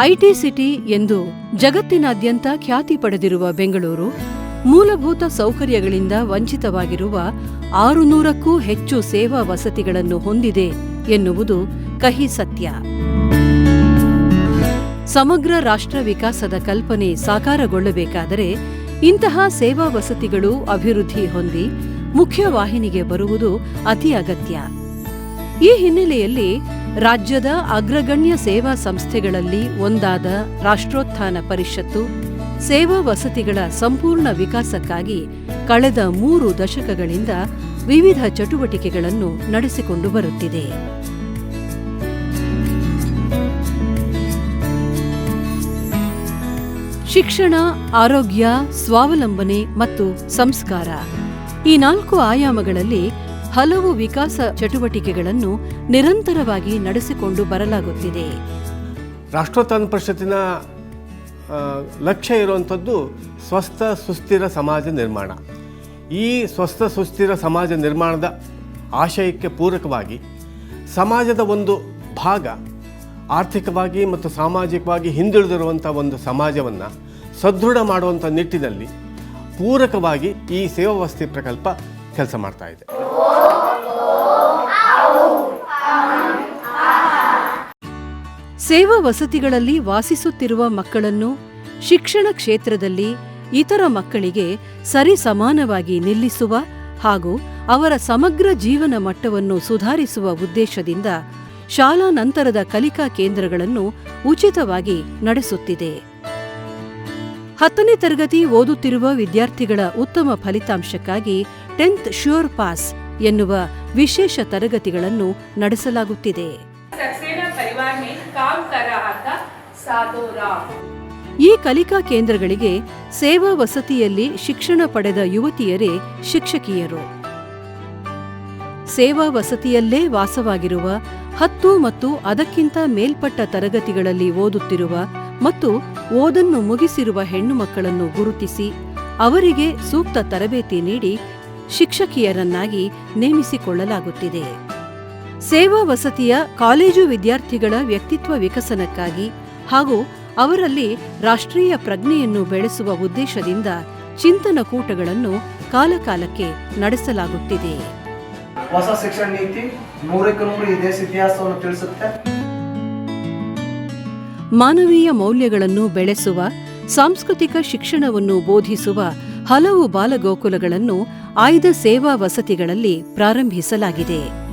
IT city ಎಂದು ಜಗತ್ತಿನಾದ್ಯಂತ ಖ್ಯಾತಿ ಪಡೆದಿರುವ ಬೆಂಗಳೂರು ಮೂಲಭೂತ ಸೌಕರ್ಯಗಳಿಂದ ವಂಚಿತವಾಗಿರುವ ಆರುನೂರಕ್ಕೂ ಹೆಚ್ಚು ಸೇವಾ ವಸತಿಗಳನ್ನು ಹೊಂದಿದೆ ಎನ್ನುವುದು ಕಹಿ ಸತ್ಯ. ಸಮಗ್ರ ರಾಷ್ಟ್ರ ವಿಕಾಸದ ಕಲ್ಪನೆ ಸಾಕಾರಗೊಳ್ಳಬೇಕಾದರೆ ಇಂತಹ ಸೇವಾ ವಸತಿಗಳು ಅಭಿವೃದ್ಧಿ ಹೊಂದಿ ಮುಖ್ಯವಾಹಿನಿಗೆ ಬರುವುದು ಅತಿ ಅಗತ್ಯ. ಈ ಹಿನ್ನೆಲೆಯಲ್ಲಿ ರಾಜ್ಯದ ಅಗ್ರಗಣ್ಯ ಸೇವಾ ಸಂಸ್ಥೆಗಳಲ್ಲಿ ಒಂದಾದ ರಾಷ್ಟ್ರೋತ್ಥಾನ ಪರಿಷತ್ತು ಸೇವಾ ವಸತಿಗಳ ಸಂಪೂರ್ಣ ವಿಕಾಸಕ್ಕಾಗಿ ಕಳೆದ ಮೂರು ದಶಕಗಳಿಂದ ವಿವಿಧ ಚಟುವಟಿಕೆಗಳನ್ನು ನಡೆಸಿಕೊಂಡು ಬರುತ್ತಿದೆ. ಶಿಕ್ಷಣ, ಆರೋಗ್ಯ, ಸ್ವಾವಲಂಬನೆ ಮತ್ತು ಸಂಸ್ಕಾರ ಈ ನಾಲ್ಕು ಆಯಾಮಗಳಲ್ಲಿ ಹಲವು ವಿಕಾಸ ಚಟುವಟಿಕೆಗಳನ್ನು ನಿರಂತರವಾಗಿ ನಡೆಸಿಕೊಂಡು ಬರಲಾಗುತ್ತಿದೆ. ರಾಷ್ಟ್ರೋತ್ಥಾನ ಪರಿಷತ್ತಿನ ಲಕ್ಷ್ಯ ಇರುವಂಥದ್ದು ಸ್ವಸ್ಥ ಸುಸ್ಥಿರ ಸಮಾಜ ನಿರ್ಮಾಣ. ಈ ಸ್ವಸ್ಥ ಸುಸ್ಥಿರ ಸಮಾಜ ನಿರ್ಮಾಣದ ಆಶಯಕ್ಕೆ ಪೂರಕವಾಗಿ ಸಮಾಜದ ಒಂದು ಭಾಗ ಆರ್ಥಿಕವಾಗಿ ಮತ್ತು ಸಾಮಾಜಿಕವಾಗಿ ಹಿಂದುಳಿದಿರುವಂಥ ಒಂದು ಸಮಾಜವನ್ನು ಸದೃಢ ಮಾಡುವಂಥ ನಿಟ್ಟಿನಲ್ಲಿ ಪೂರಕವಾಗಿ ಈ ಸೇವಾ ವಸ್ತಿ ಪ್ರಕಲ್ಪ ಕೆಲಸ ಮಾಡ್ತಾ ಇದೆ. ಸೇವಾ ವಸತಿಗಳಲ್ಲಿ ವಾಸಿಸುತ್ತಿರುವ ಮಕ್ಕಳನ್ನು ಶಿಕ್ಷಣ ಕ್ಷೇತ್ರದಲ್ಲಿ ಇತರ ಮಕ್ಕಳಿಗೆ ಸರಿಸಮಾನವಾಗಿ ನಿಲ್ಲಿಸುವ ಹಾಗೂ ಅವರ ಸಮಗ್ರ ಜೀವನ ಮಟ್ಟವನ್ನು ಸುಧಾರಿಸುವ ಉದ್ದೇಶದಿಂದ ಶಾಲಾ ನಂತರದ ಕಲಿಕಾ ಕೇಂದ್ರಗಳನ್ನು ಉಚಿತವಾಗಿ ನಡೆಸುತ್ತಿದೆ. ಹತ್ತನೇ ತರಗತಿ ಓದುತ್ತಿರುವ ವಿದ್ಯಾರ್ಥಿಗಳ ಉತ್ತಮ ಫಲಿತಾಂಶಕ್ಕಾಗಿ ಟೆಂತ್ ಶ್ಯೂರ್ ಪಾಸ್ ಎನ್ನುವ ವಿಶೇಷ ತರಗತಿಗಳನ್ನು ನಡೆಸಲಾಗುತ್ತಿದೆ. परिवार में काम कर रहा था साधो राम ಈ ಕಲಿಕಾ ಕೇಂದ್ರಗಳಿಗೆ ಸೇವಾ ವಸತಿಯಲ್ಲಿ ಶಿಕ್ಷಣ ಪಡೆದ ಯುವತಿಯರೇ ಶಿಕ್ಷಕಿಯರು ಸೇವಾ ವಸತಿಯಲ್ಲೇ ವಾಸವಾಗಿರುವ ಹತ್ತು ಮತ್ತು ಅದಕ್ಕಿಂತ ಮೇಲ್ಪಟ್ಟ ತರಗತಿಗಳಲ್ಲಿ ಓದುತ್ತಿರುವ ಮತ್ತು ಓದನ್ನು ಮುಗಿಸಿರುವ ಹೆಣ್ಣು ಮಕ್ಕಳನ್ನು ಗುರುತಿಸಿ ಅವರಿಗೆ ಸೂಕ್ತ ತರಬೇತಿ ನೀಡಿ ಶಿಕ್ಷಕಿಯರನ್ನಾಗಿ ನೇಮಿಸಿಕೊಳ್ಳಲಾಗುತ್ತಿದೆ ಸೇವಾ ವಸತಿಯ ಕಾಲೇಜು ವಿದ್ಯಾರ್ಥಿಗಳ ವ್ಯಕ್ತಿತ್ವ ವಿಕಸನಕ್ಕಾಗಿ ಹಾಗೂ ಅವರಲ್ಲಿ ರಾಷ್ಟ್ರೀಯ ಪ್ರಜ್ಞೆಯನ್ನು ಬೆಳೆಸುವ ಉದ್ದೇಶದಿಂದ ಚಿಂತನ ಕೂಟಗಳನ್ನು ಕಾಲಕಾಲಕ್ಕೆ ನಡೆಸಲಾಗುತ್ತಿದೆ. ಹೊಸ ಶಿಕ್ಷಣ ನೀತಿ ನೂರಕ್ಕೆ ನೂರು ಈ ದೇಶ ಇತಿಹಾಸವನ್ನು ತಿಳಿಸುತ್ತೆ. ಮಾನವೀಯ ಮೌಲ್ಯಗಳನ್ನು ಬೆಳೆಸುವ ಸಾಂಸ್ಕೃತಿಕ ಶಿಕ್ಷಣವನ್ನು ಬೋಧಿಸುವ ಹಲವು ಬಾಲಗೋಕುಲಗಳನ್ನು ಆಯ್ದ ಸೇವಾ ವಸತಿಗಳಲ್ಲಿ ಪ್ರಾರಂಭಿಸಲಾಗಿದೆ.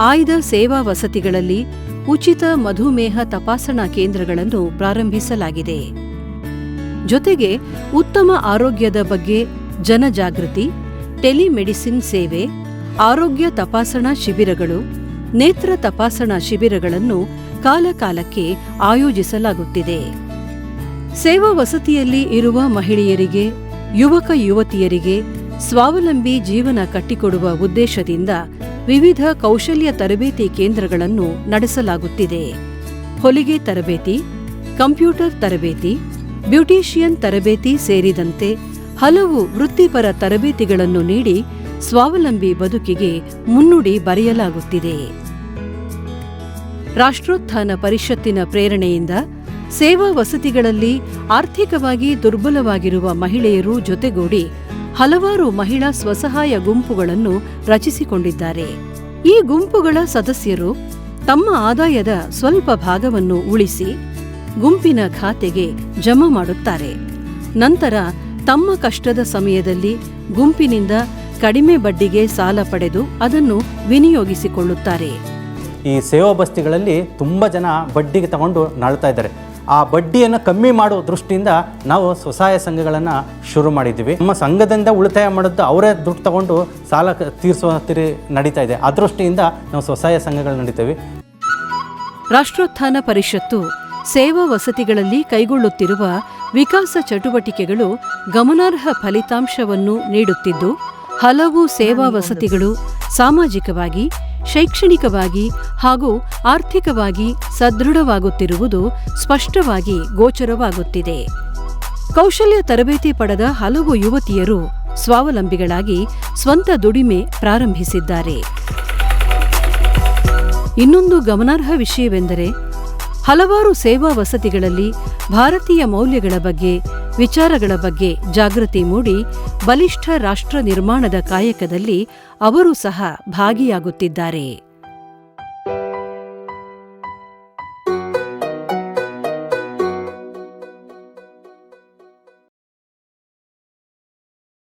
ಆಯ್ದ ಸೇವಾ ವಸತಿಗಳಲ್ಲಿ ಉಚಿತ ಮಧುಮೇಹ ತಪಾಸಣಾ ಕೇಂದ್ರಗಳನ್ನು ಪ್ರಾರಂಭಿಸಲಾಗಿದೆ. ಜೊತೆಗೆ ಉತ್ತಮ ಆರೋಗ್ಯದ ಬಗ್ಗೆ ಜನಜಾಗೃತಿ, ಟೆಲಿಮೆಡಿಸಿನ್ ಸೇವೆ, ಆರೋಗ್ಯ ತಪಾಸಣಾ ಶಿಬಿರಗಳು, ನೇತ್ರ ತಪಾಸಣಾ ಶಿಬಿರಗಳನ್ನು ಕಾಲಕಾಲಕ್ಕೆ ಆಯೋಜಿಸಲಾಗುತ್ತಿದೆ. ಸೇವಾ ವಸತಿಯಲ್ಲಿ ಇರುವ ಮಹಿಳೆಯರಿಗೆ, ಯುವಕ ಯುವತಿಯರಿಗೆ ಸ್ವಾವಲಂಬಿ ಜೀವನ ಕಟ್ಟಿಕೊಡುವ ಉದ್ದೇಶದಿಂದ ವಿವಿಧ ಕೌಶಲ್ಯ ತರಬೇತಿ ಕೇಂದ್ರಗಳನ್ನು ನಡೆಸಲಾಗುತ್ತಿದೆ. ಹೊಲಿಗೆ ತರಬೇತಿ, ಕಂಪ್ಯೂಟರ್ ತರಬೇತಿ, ಬ್ಯೂಟಿಷಿಯನ್ ತರಬೇತಿ ಸೇರಿದಂತೆ ಹಲವು ವೃತ್ತಿಪರ ತರಬೇತಿಗಳನ್ನು ನೀಡಿ ಸ್ವಾವಲಂಬಿ ಬದುಕಿಗೆ ಮುನ್ನುಡಿ ಬರೆಯಲಾಗುತ್ತಿದೆ. ರಾಷ್ಟ್ರೋತ್ಥಾನ ಪರಿಷತ್ತಿನ ಪ್ರೇರಣೆಯಿಂದ ಸೇವಾ ವಸತಿಗಳಲ್ಲಿ ಆರ್ಥಿಕವಾಗಿ ದುರ್ಬಲವಾಗಿರುವ ಮಹಿಳೆಯರು ಜೊತೆಗೂಡಿ ಹಲವಾರು ಮಹಿಳಾ ಸ್ವಸಹಾಯ ಗುಂಪುಗಳನ್ನು ರಚಿಸಿಕೊಂಡಿದ್ದಾರೆ. ಈ ಗುಂಪುಗಳ ಸದಸ್ಯರು ತಮ್ಮ ಆದಾಯದ ಸ್ವಲ್ಪ ಭಾಗವನ್ನು ಉಳಿಸಿ ಗುಂಪಿನ ಖಾತೆಗೆ ಜಮಾ ಮಾಡುತ್ತಾರೆ. ನಂತರ ತಮ್ಮ ಕಷ್ಟದ ಸಮಯದಲ್ಲಿ ಗುಂಪಿನಿಂದ ಕಡಿಮೆ ಬಡ್ಡಿಗೆ ಸಾಲ ಪಡೆದು ಅದನ್ನು ವಿನಿಯೋಗಿಸಿಕೊಳ್ಳುತ್ತಾರೆ. ಈ ಸೇವಾ ಬಸ್ತಿಗಳಲ್ಲಿ ತುಂಬ ಜನ ಬಡ್ಡಿಗೆ ತಗೊಂಡು ನಾಳ್ತಾ ಇದ್ದಾರೆ. ಆ ಬಡ್ಡಿಯನ್ನು ಕಮ್ಮಿ ಮಾಡೋ ದೃಷ್ಟಿಯಿಂದ ನಾವು ಸ್ವಸಹಾಯ ಸಂಘಗಳನ್ನು ಶುರು ಮಾಡಿದ್ದೀವಿ. ನಮ್ಮ ಸಂಘದಿಂದ ಉಳಿತಾಯ ಮಾಡೋದು ಅವರೇ ದುಡ್ಡು ತಗೊಂಡು ಸಾಲ ತೀರಿಸುವ ತಿರಿ ನಡೀತಾ ಇದೆ. ಆ ದೃಷ್ಟಿಯಿಂದ ನಾವು ಸ್ವಸಹಾಯ ಸಂಘಗಳು ನಡೀತೇವೆ. ರಾಷ್ಟ್ರೋತ್ಥಾನ ಪರಿಷತ್ತು ಸೇವಾ ವಸತಿಗಳಲ್ಲಿ ಕೈಗೊಳ್ಳುತ್ತಿರುವ ವಿಕಾಸ ಚಟುವಟಿಕೆಗಳು ಗಮನಾರ್ಹ ಫಲಿತಾಂಶವನ್ನು ನೀಡುತ್ತಿದ್ದು, ಹಲವು ಸೇವಾ ವಸತಿಗಳು ಸಾಮಾಜಿಕವಾಗಿ ಶೈಕ್ಷಣಿಕವಾಗಿ ಹಾಗೂ ಆರ್ಥಿಕವಾಗಿ ಸದೃಢವಾಗುತ್ತಿರುವುದು ಸ್ಪಷ್ಟವಾಗಿ ಗೋಚರವಾಗುತ್ತಿದೆ. ಕೌಶಲ್ಯ ತರಬೇತಿ ಪಡೆದ ಹಲವು ಯುವತಿಯರು ಸ್ವಾವಲಂಬಿಗಳಾಗಿ ಸ್ವಂತ ದುಡಿಮೆ ಪ್ರಾರಂಭಿಸಿದ್ದಾರೆ. ಇನ್ನೊಂದು ಗಮನಾರ್ಹ ವಿಷಯವೆಂದರೆ ಹಲವಾರು ಸೇವಾ ವಸತಿಗಳಲ್ಲಿ ಭಾರತೀಯ ಮೌಲ್ಯಗಳ ಬಗ್ಗೆ ವಿಚಾರಗಳ ಬಗ್ಗೆ ಜಾಗೃತಿ ಮೂಡಿ ಬಲಿಷ್ಠ ರಾಷ್ಟ್ರ ನಿರ್ಮಾಣದ ಕಾಯಕದಲ್ಲಿ ಅವರು ಸಹ ಭಾಗಿಯಾಗುತ್ತಿದ್ದಾರೆ.